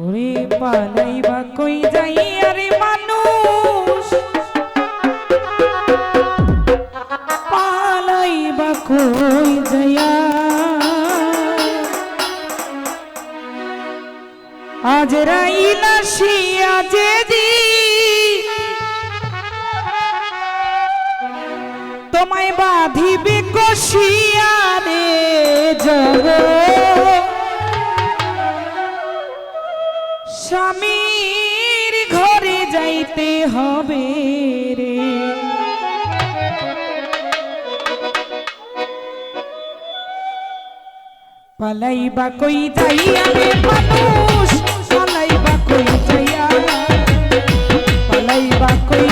ওরে পালাইবা কই যাই, আরে মানুষ। পালাইবা কই যাইয়া আজ রাইলা শিয়া যে দি। তোমায় বাঁধিবে কষিয়া যাইতে হবে রে। পালাইবা কই যাইয়া রে মানুষ? পালাইবা কই যাই পালাই বা কই